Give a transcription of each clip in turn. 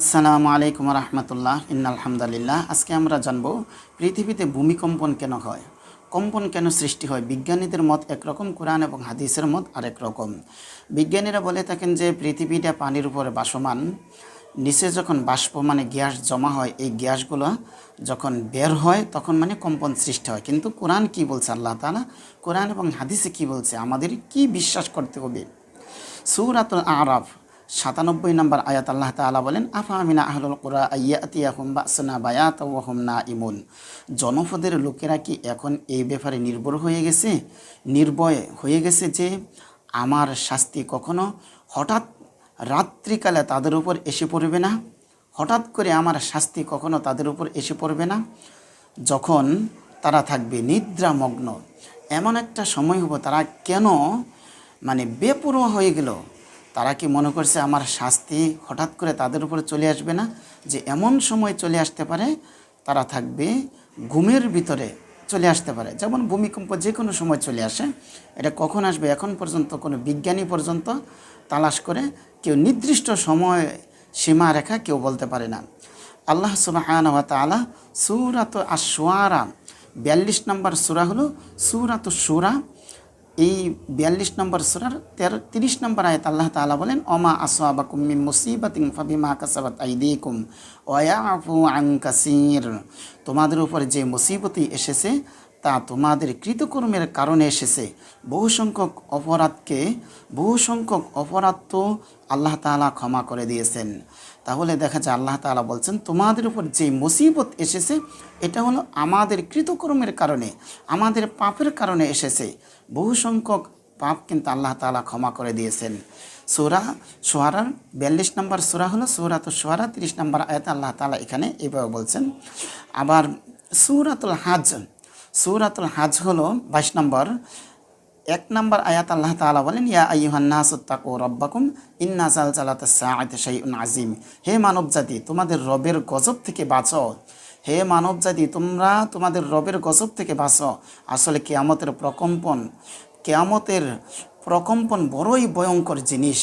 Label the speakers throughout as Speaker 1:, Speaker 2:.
Speaker 1: আসসালামু আলাইকুম রহমতুল্লাহ আলহামদুলিল্লাহ আজকে আমরা জানব, পৃথিবীতে ভূমিকম্পন কেন হয়? কম্পন কেন সৃষ্টি হয়? বিজ্ঞানীদের মত একরকম, কোরআন এবং হাদিসের মত আরেক রকম। বিজ্ঞানীরা বলে থাকেন যে, পৃথিবীটা পানির উপরে বাসমান। নিচে যখন বাষ্প মানে গ্যাস জমা হয়, এই গ্যাসগুলো যখন বের হয়, তখন মানে কম্পন সৃষ্টি হয়। কিন্তু কোরআন কি বলছে আল্লাহ তাআলা? কোরআন এবং হাদিসে কি বলছে? আমাদের কি বিশ্বাস করতে হবে? সূরাতুল আরাফ সাতানব্বই নম্বর আয়াত আল্লাহ তাআলা বলেন, আফা আমিনা আহলুল কুরা আইয়াতিয়াহুম বাসনা বায়াত ওয়াহুম না ইমুন জনপদের লোকেরা কি এখন এই ব্যাপারে নির্ভর হয়ে গেছে? নির্ভয় হয়ে গেছে যে আমার শাস্তি কখনো হঠাৎ রাত্রিকালে তাদের উপর এসে পড়বে না? হঠাৎ করে আমার শাস্তি কখনো তাদের উপর এসে পড়বে না? যখন তারা থাকবে নিদ্রামগ্ন, এমন একটা সময় হব তারা কেন মানে বেপরোয়া হয়ে গেল? তারা কি মনে করছে আমার শাস্তি হঠাৎ করে তাদের উপরে চলে আসবে না? যে এমন সময় চলে আসতে পারে, তারা থাকবে ঘুমের ভিতরে চলে আসতে পারে। যেমন ভূমিকম্প যে কোনো সময় চলে আসে, এটা কখন আসবে? এখন পর্যন্ত কোনো বিজ্ঞানী পর্যন্ত তালাশ করে কেউ নির্দিষ্ট সময় সীমা রেখা কেউ বলতে পারে না। আল্লাহ সুবাহান ওয়া তাআলা সূরাত আশ-শুআরা বিয়াল্লিশ নম্বর সূরা হলো সূরাত সুরা এই বিয়াল্লিশ নম্বর সুরার তেরো, তিরিশ নম্বর আয়াত আল্লাহ তালা বলেন অমা আসওয়াবাকুম মিন মুসিবাতিন ফাবিমা আইদিকুম ওয়া আফু আং কাসির। তোমাদের উপর যে মুসিবতি এসেছে তা তোমাদের কৃতকর্মের কারণে এসেছে। বহু সংখ্যক অপরাধকে বহু সংখ্যক অপরাধ তো আল্লাহ তাআলা ক্ষমা করে দিয়েছেন। তাহলে দেখা যায় আল্লাহ তাআলা বলছেন, তোমাদের উপর যে মুসিবত এসেছে, এটা হলো আমাদের কৃতকর্মের কারণে, আমাদের পাপের কারণে এসেছে। বহু সংখ্যক পাপ কিন্তু আল্লাহ তাআলা ক্ষমা করে দিয়েছেন। সোরা সোহারার বিয়াল্লিশ নম্বর সুরা হলো সুরাত সোহারা তিরিশ নম্বর আয়াত আল্লাহ তাআলা এখানে এইভাবে বলছেন, আবার সুরাতুল হাজ সুরাতুল হাজ হলো বাইশ নম্বর। এক নম্বর আয়াত আল্লাহ তাআলা বলেন, ইয়া আইয়ুহান নাসু তাকু রব্বাকুম, ইন্না জালজালাত সাআতি শাইউন আজিম হে মানব জাতি তোমাদের রবের গজব থেকে বাঁচো। হে মানব জাতি তোমরা তোমাদের রবের গজব থেকে বাঁচো। আসলে কেয়ামতের প্রকম্পন কেয়ামতের প্রকম্পন বড়ই ভয়ঙ্কর জিনিস।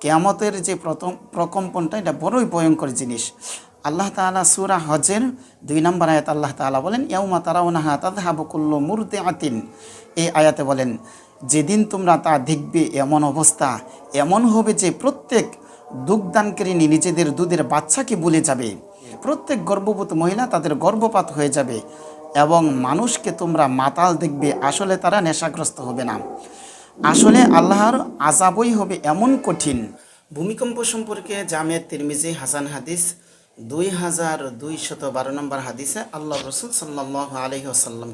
Speaker 1: কেয়ামতের যে প্রথম প্রকম্পনটা, এটা বড়ই ভয়ঙ্কর জিনিস। আল্লাহ তাআলা সূরা হজের দুই নম্বর আয়াত আল্লাহ তাআলা বলেন, ইয়াউমা তারাউনাহা তাযহাবু কুল্লু মুরদিআতিন। এই আয়াতে বলেন, যেদিন তোমরা তা দেখবে এমন অবস্থা, এমন হবে যে প্রত্যেক দুগ্ধদানকারিনী নিজেদের দুধের বাচ্চাকে বলে যাবে। প্রত্যেক গর্ভবতী মহিলা তাদের গর্ভপাত হয়ে যাবে এবং মানুষকে তোমরা মাতাল দেখবে, আসলে তারা নেশাগ্রস্ত হবে না। আসলে আল্লাহর আজাবই হবে এমন কঠিন। ভূমিকম্প সম্পর্কে জামিয়া তিরমিজি, হাসান হাদিস দুই হাজার দুইশত বারো নম্বর হাদিসে আল্লাহ রসুল সাল্লাহ আলহি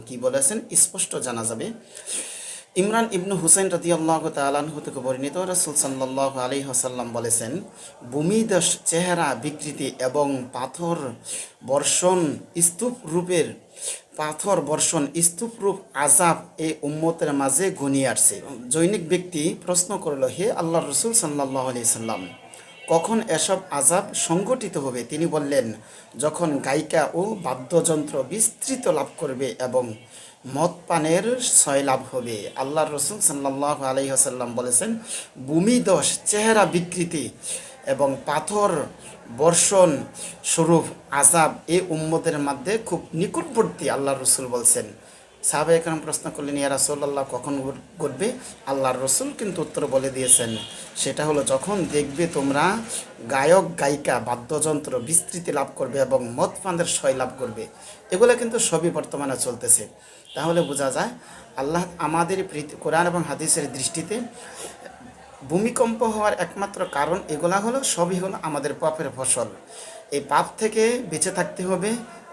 Speaker 1: কি বলেছেন? স্পষ্ট জানা যাবে। ইমরান ইবনু হুসেন রতি আল্লাহ তালাহু থেকে বর্ণিত রসুল সাল্লাহ আলহি আসাল্লাম বলেছেন, ভূমিদশ চেহারা বিকৃতি এবং পাথর বর্ষণ স্তূপ রূপের, পাথর বর্ষণ স্তূপ রূপ আজাব এই উম্মতের মাঝে ঘনিয়ে আসছে। জৈনিক ব্যক্তি প্রশ্ন করল, হে আল্লাহ রসুল সাল্লাহ আলি সাল্লাম কখন এসব আজাব সংগঠিত হবে? তিনি বললেন, যখন গায়িকা ও বাদ্যযন্ত্র বিস্তৃত লাভ করবে এবং মদ পানের লাভ হবে। আল্লাহ রসুল সাল্লাহ আলহিহাসাল্লাম বলেছেন ভূমিদশ চেহারা বিকৃতি এবং পাথর বর্ষণ স্বরূপ আজাব এ উম্মতের মধ্যে খুব নিকটবর্তী আল্লাহ রসুল বলছেন। সাহাবা একরাম প্রশ্ন করলেন, ইয়া রাসুল আল্লাহ কখন ঘটবে? আল্লাহর রসুল কিন্তু উত্তর বলে দিয়েছেন। সেটা হলো, যখন দেখবে তোমরা গায়ক, গায়িকা, বাদ্যযন্ত্র বিস্তৃতি লাভ করবে এবং মদ পানের সয় লাভ করবে, এগুলো কিন্তু সবই বর্তমানে চলতেছে। তাহলে বোঝা যায়, আল্লাহ আমাদের কোরআন এবং হাদিসের দৃষ্টিতে ভূমিকম্প হওয়ার একমাত্র কারণ এগুলা হলো, সবই হলো আমাদের পাপের ফসল। এই পাপ থেকে বেঁচে থাকতে হবে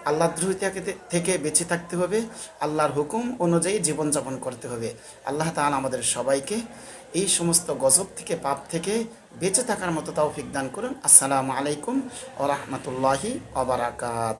Speaker 1: আল্লাহ দ্রোহিতাকে থেকে বেঁচে থাকতে হবে, আল্লাহর হুকুম অনুযায়ী জীবনযাপন করতে হবে। আল্লাহ তাল আমাদের সবাইকে এই সমস্ত গজব থেকে, পাপ থেকে বেঁচে থাকার মতো তাও দান করুন। আসসালামু আলাইকুম ও রহমতুল্লাহি ওবরাকাত